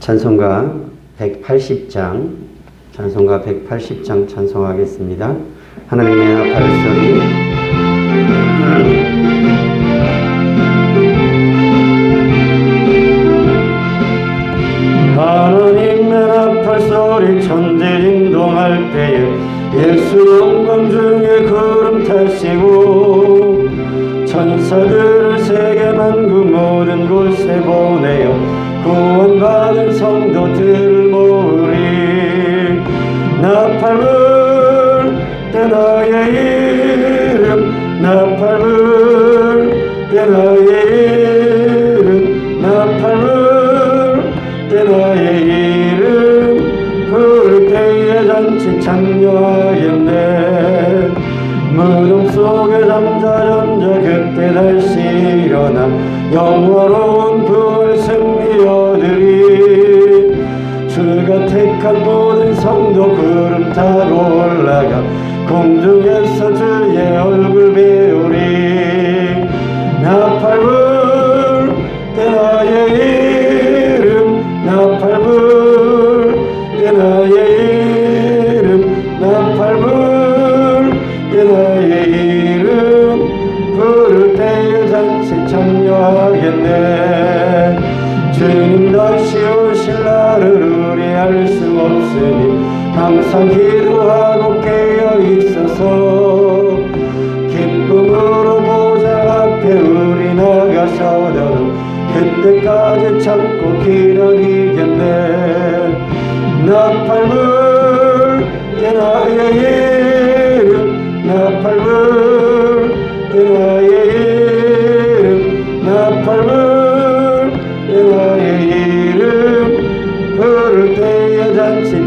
찬송가 180장, 찬송가 180장 찬송하겠습니다. 하나님의 나팔 소리. 하나님의 나팔 소리 천지진동할 때에 예수 영광 중에 구름 타시고 천사들을 세계 만국 모든 곳에 보내어 구원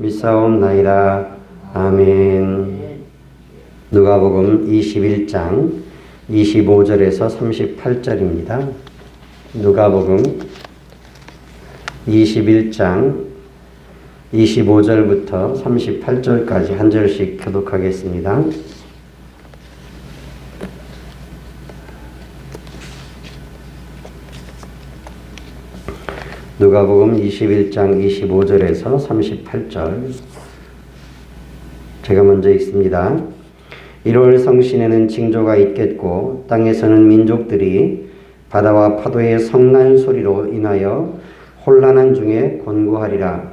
믿사옵나이다. 아멘. 누가복음 21장 25절에서 38절입니다. 누가복음 21장 25절부터 38절까지 한 절씩 교독하겠습니다. 누가복음 21장 25절에서 38절 제가 먼저 읽습니다. 1월 성신에는 징조가 있겠고 땅에서는 민족들이 바다와 파도의 성난 소리로 인하여 혼란한 중에 권고하리라.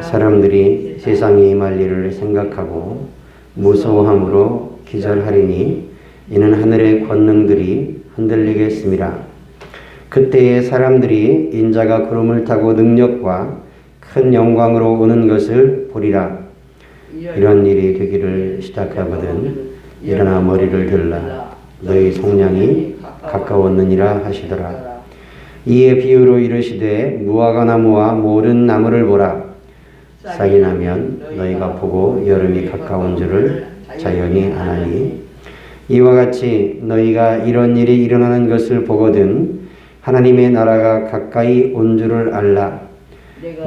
사람들이 세상에 임할 일을 생각하고 무서워함으로 기절하리니 이는 하늘의 권능들이 흔들리겠습니다. 그때에 사람들이 인자가 구름을 타고 능력과 큰 영광으로 오는 것을 보리라. 이런 일이 되기를 시작하거든 일어나 머리를 들라 너희 속량이 가까웠느니라 하시더라. 이에 비유로 이르시되 무화과 나무와 모든 나무를 보라. 싹이 나면 너희가 보고 여름이 가까운 줄을 자연히 아나니 이와 같이 너희가 이런 일이 일어나는 것을 보거든 하나님의 나라가 가까이 온 줄을 알라.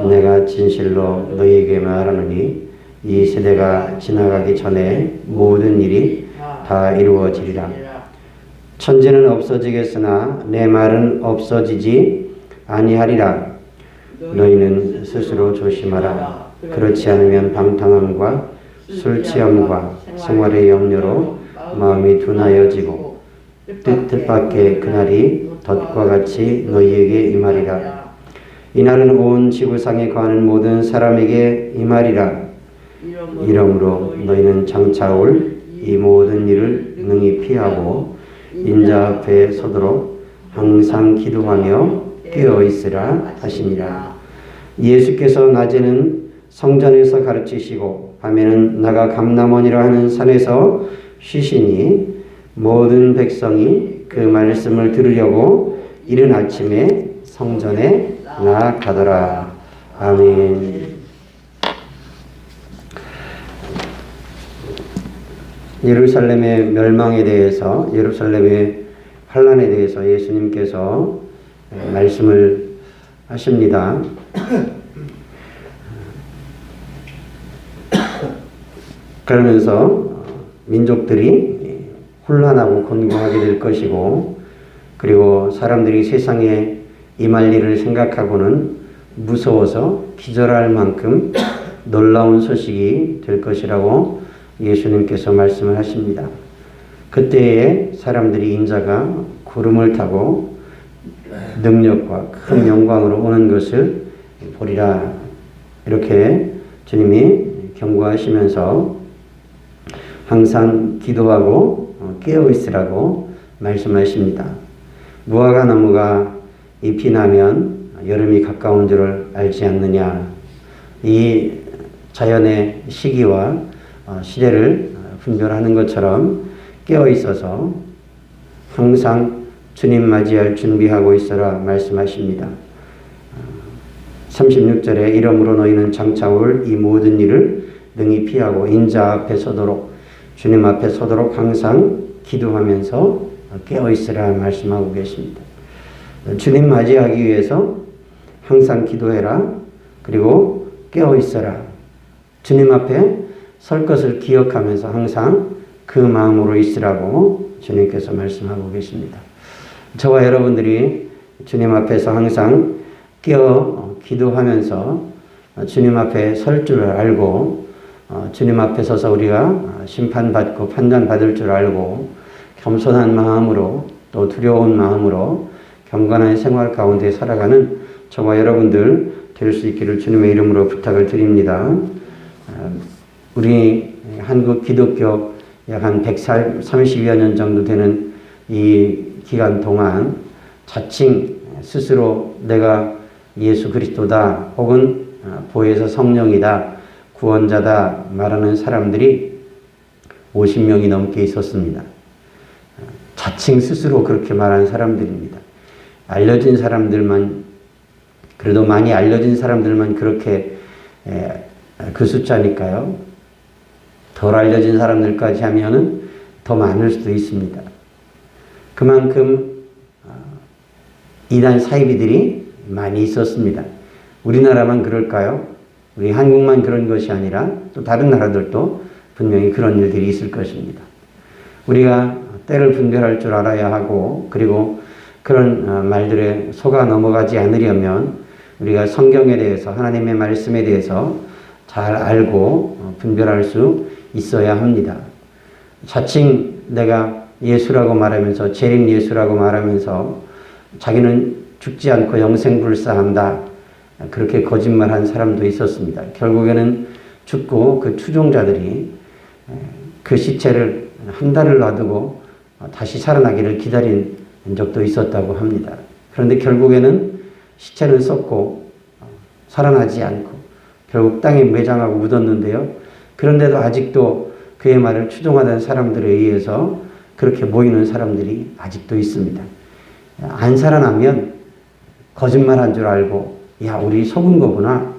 내가 진실로 너희에게 말하노니 이 세대가 지나가기 전에 모든 일이 다 이루어지리라. 천지는 없어지겠으나 내 말은 없어지지 아니하리라. 너희는 스스로 조심하라. 그렇지 않으면 방탕함과 술 취함과 생활의 염려로 마음이 둔하여지고 뜻 뜻밖의 그날이 덫과 같이 너희에게 임하리라. 이날은 온 지구상에 거하는 모든 사람에게 이 말이라 이러므로 너희는 장차 올 이 모든 일을 능히 피하고 인자 앞에 서도록 항상 기도하며 깨어 있으라 하시니라. 예수께서 낮에는 성전에서 가르치시고 밤에는 나가 감남원이라 하는 산에서 쉬시니 모든 백성이 그 말씀을 들으려고 이른 아침에 성전에 나가더라. 아멘. 예루살렘의 멸망에 대해서 예루살렘의 환란에 대해서 예수님께서 말씀을 하십니다. 그러면서 민족들이 혼란하고 곤궁하게 될 것이고 그리고 사람들이 세상에 임할 일을 생각하고는 무서워서 기절할 만큼 놀라운 소식이 될 것이라고 예수님께서 말씀을 하십니다. 그때에 사람들이 인자가 구름을 타고 능력과 큰 영광으로 오는 것을 보리라. 이렇게 주님이 경고하시면서 항상 기도하고 깨어 있으라고 말씀하십니다. 무화과 나무가 잎이 나면 여름이 가까운 줄을 알지 않느냐. 이 자연의 시기와 시대를 분별하는 것처럼 깨어 있어서 항상 주님 맞이할 준비하고 있어라 말씀하십니다. 36절에 이러므로 너희는 장차 올 이 모든 일을 능히 피하고 인자 앞에 서도록 주님 앞에 서도록 항상 기도하면서 깨어 있으라 말씀하고 계십니다. 주님 맞이하기 위해서 항상 기도해라. 그리고 깨어 있어라. 주님 앞에 설 것을 기억하면서 항상 그 마음으로 있으라고 주님께서 말씀하고 계십니다. 저와 여러분들이 주님 앞에서 항상 깨어 기도하면서 주님 앞에 설 줄 알고 주님 앞에 서서 우리가 심판받고 판단받을 줄 알고 겸손한 마음으로 또 두려운 마음으로 경건한 생활 가운데 살아가는 저와 여러분들 될 수 있기를 주님의 이름으로 부탁을 드립니다. 우리 한국 기독교 약 한 130여 년 정도 되는 이 기간 동안 자칭 스스로 내가 예수 그리스도다 혹은 보혜사 성령이다 구원자다 말하는 사람들이 50명이 넘게 있었습니다. 자칭 스스로 그렇게 말하는 사람들입니다. 알려진 사람들만 그래도 많이 알려진 사람들만 그렇게 그 숫자니까요. 덜 알려진 사람들까지 하면은 더 많을 수도 있습니다. 그만큼 어, 이단 사이비들이 많이 있었습니다. 우리나라만 그럴까요? 우리 한국만 그런 것이 아니라 또 다른 나라들도 분명히 그런 일들이 있을 것입니다. 우리가 때를 분별할 줄 알아야 하고 그리고 그런 어, 말들에 속아 넘어가지 않으려면 우리가 성경에 대해서 하나님의 말씀에 대해서 잘 알고 어, 분별할 수 있어야 합니다. 자칭 내가 예수라고 말하면서 재림 예수라고 말하면서 자기는 죽지 않고 영생불사한다. 그렇게 거짓말한 사람도 있었습니다. 결국에는 죽고 그 추종자들이 그 시체를 한 달을 놔두고 다시 살아나기를 기다린 적도 있었다고 합니다. 그런데 결국에는 시체는 썩고 살아나지 않고 결국 땅에 매장하고 묻었는데요. 그런데도 아직도 그의 말을 추종하던 사람들에 의해서 그렇게 모이는 사람들이 아직도 있습니다. 안 살아나면 거짓말 한 줄 알고, 야, 우리 속은 거구나.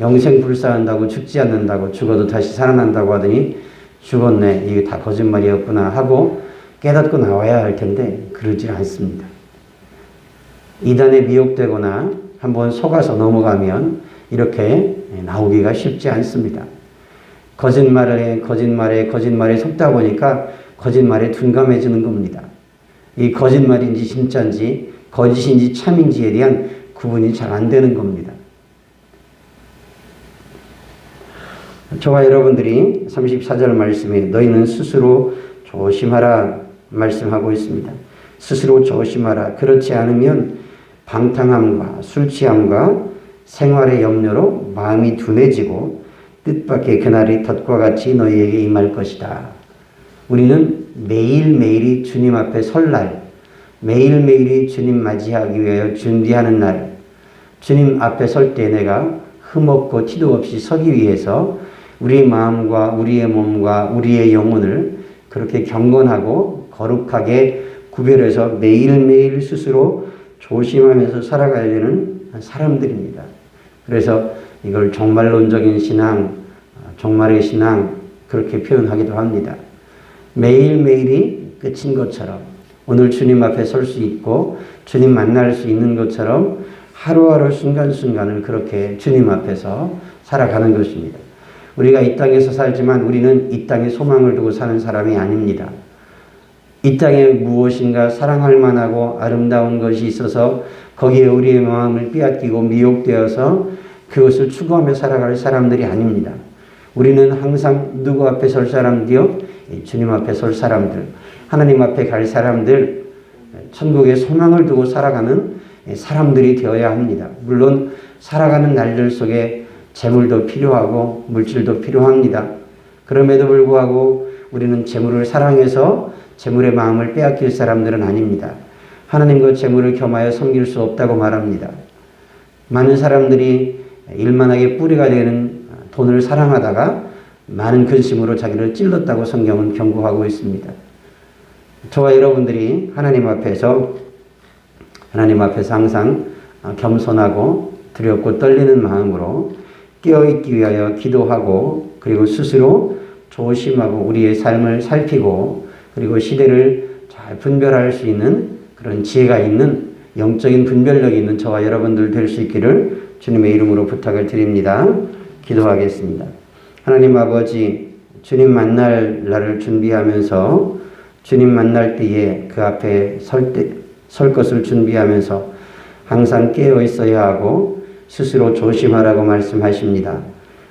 영생 불사한다고 죽지 않는다고 죽어도 다시 살아난다고 하더니 죽었네. 이게 다 거짓말이었구나 하고 깨닫고 나와야 할 텐데 그러지 않습니다. 이단에 미혹되거나 한번 속아서 넘어가면 이렇게 나오기가 쉽지 않습니다. 거짓말에 거짓말에 거짓말에 속다 보니까 거짓말에 둔감해지는 겁니다. 이 거짓말인지 진짜인지 거짓인지 참인지에 대한 구분이 잘 안 되는 겁니다. 저와 여러분들이 34절 말씀에 너희는 스스로 조심하라 말씀하고 있습니다. 스스로 조심하라. 그렇지 않으면 방탕함과 술 취함과 생활의 염려로 마음이 둔해지고 뜻밖의 그날이 덫과 같이 너희에게 임할 것이다. 우리는 매일매일이 주님 앞에 설 날, 매일매일이 주님 맞이하기 위하여 준비하는 날, 주님 앞에 설 때 내가 흠없고 티도 없이 서기 위해서 우리 마음과 우리의 몸과 우리의 영혼을 그렇게 경건하고 거룩하게 구별해서 매일매일 스스로 조심하면서 살아가야 되는 사람들입니다. 그래서 이걸 종말론적인 신앙, 종말의 신앙 그렇게 표현하기도 합니다. 매일매일이 끝인 것처럼 오늘 주님 앞에 설 수 있고 주님 만날 수 있는 것처럼 하루하루 순간순간을 그렇게 주님 앞에서 살아가는 것입니다. 우리가 이 땅에서 살지만 우리는 이 땅에 소망을 두고 사는 사람이 아닙니다. 이 땅에 무엇인가 사랑할 만하고 아름다운 것이 있어서 거기에 우리의 마음을 빼앗기고 미혹되어서 그것을 추구하며 살아갈 사람들이 아닙니다. 우리는 항상 누구 앞에 설 사람들이요? 주님 앞에 설 사람들, 하나님 앞에 갈 사람들, 천국의 소망을 두고 살아가는 사람들이 되어야 합니다. 물론 살아가는 날들 속에 재물도 필요하고 물질도 필요합니다. 그럼에도 불구하고 우리는 재물을 사랑해서 재물의 마음을 빼앗길 사람들은 아닙니다. 하나님과 재물을 겸하여 섬길 수 없다고 말합니다. 많은 사람들이 일만하게 뿌리가 되는 돈을 사랑하다가 많은 근심으로 자기를 찔렀다고 성경은 경고하고 있습니다. 저와 여러분들이 하나님 앞에서 하나님 앞에서 항상 겸손하고 두렵고 떨리는 마음으로 깨어있기 위하여 기도하고 그리고 스스로 조심하고 우리의 삶을 살피고 그리고 시대를 잘 분별할 수 있는 그런 지혜가 있는 영적인 분별력이 있는 저와 여러분들 될 수 있기를 주님의 이름으로 부탁을 드립니다. 기도하겠습니다. 하나님 아버지, 주님 만날 날을 준비하면서 주님 만날 때에 그 앞에 설, 때, 설 것을 준비하면서 항상 깨어 있어야 하고 스스로 조심하라고 말씀하십니다.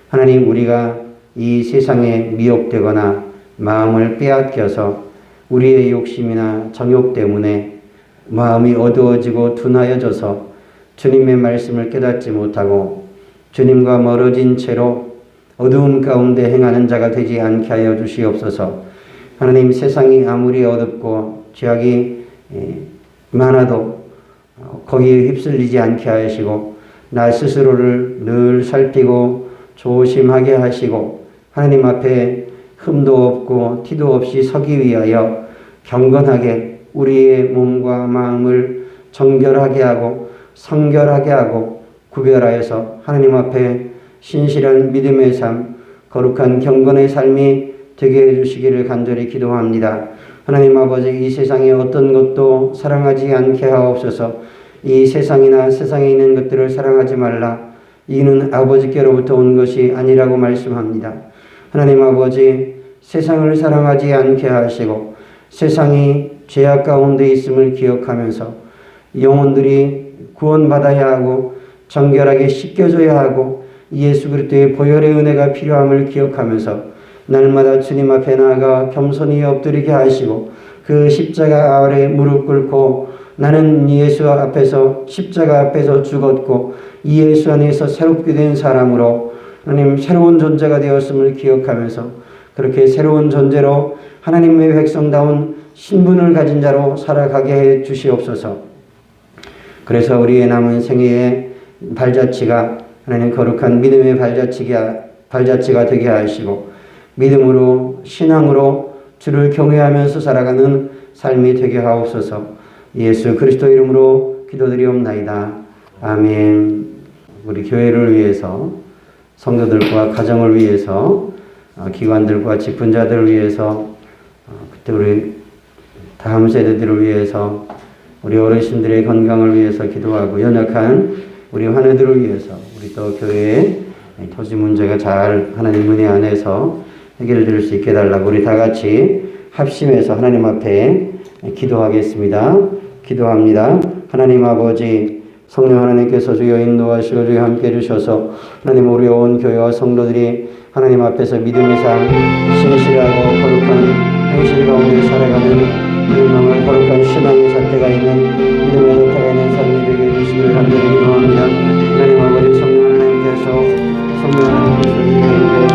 하나님, 우리가 이 세상에 미혹되거나 마음을 빼앗겨서 우리의 욕심이나 정욕 때문에 마음이 어두워지고 둔하여져서 주님의 말씀을 깨닫지 못하고 주님과 멀어진 채로 어두움 가운데 행하는 자가 되지 않게 하여 주시옵소서. 하나님 세상이 아무리 어둡고 죄악이 많아도 거기에 휩쓸리지 않게 하시고 나 스스로를 늘 살피고 조심하게 하시고 하나님 앞에 흠도 없고 티도 없이 서기 위하여 경건하게 우리의 몸과 마음을 정결하게 하고 성결하게 하고 구별하여서 하나님 앞에 신실한 믿음의 삶, 거룩한 경건의 삶이 되게 해주시기를 간절히 기도합니다. 하나님 아버지 이 세상에 어떤 것도 사랑하지 않게 하옵소서 이 세상이나 세상에 있는 것들을 사랑하지 말라. 이는 아버지께로부터 온 것이 아니라고 말씀합니다. 하나님 아버지 세상을 사랑하지 않게 하시고 세상이 죄악 가운데 있음을 기억하면서 영혼들이 구원받아야 하고 정결하게 씻겨져야 하고 예수 그리스도의 보혈의 은혜가 필요함을 기억하면서 날마다 주님 앞에 나아가 겸손히 엎드리게 하시고 그 십자가 아래 무릎 꿇고 나는 예수 앞에서 십자가 앞에서 죽었고 이 예수 안에서 새롭게 된 사람으로 하나님 새로운 존재가 되었음을 기억하면서 그렇게 새로운 존재로 하나님의 백성다운 신분을 가진 자로 살아가게 해 주시옵소서. 그래서 우리의 남은 생애의 발자취가 하나님 거룩한 믿음의 발자취가 발자취가 되게 하시고 믿음으로 신앙으로 주를 경외하면서 살아가는 삶이 되게 하옵소서. 예수 그리스도 이름으로 기도드리옵나이다. 아멘. 우리 교회를 위해서 성도들과 가정을 위해서 어, 기관들과 직분자들을 위해서 어, 그때 우리 다음 세대들을 위해서 우리 어르신들의 건강을 위해서 기도하고 연약한 우리 환우들을 위해서 우리 또 교회의 토지 문제가 잘 하나님 은혜 안에서 해결될 수 있게 달라고 우리 다 같이 합심해서 하나님 앞에 기도하겠습니다. 기도합니다. 하나님 아버지 성령 하나님께서 주여 인도하시고 주여 함께 해주셔서 하나님 우리 온 교회와 성도들이 하나님 앞에서 믿음의 삶 신실하고 거룩한 행실 가운데 살아가는 유명한 거룩한 신앙의 잣대가 있는 믿음의 잣대가 있는 삶이 되게 해주시기를 간절히 기도합니다. 하나님 아버지 성 주셔서 성령 하나님께서 하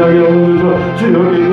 개근하게 하옵소서 주여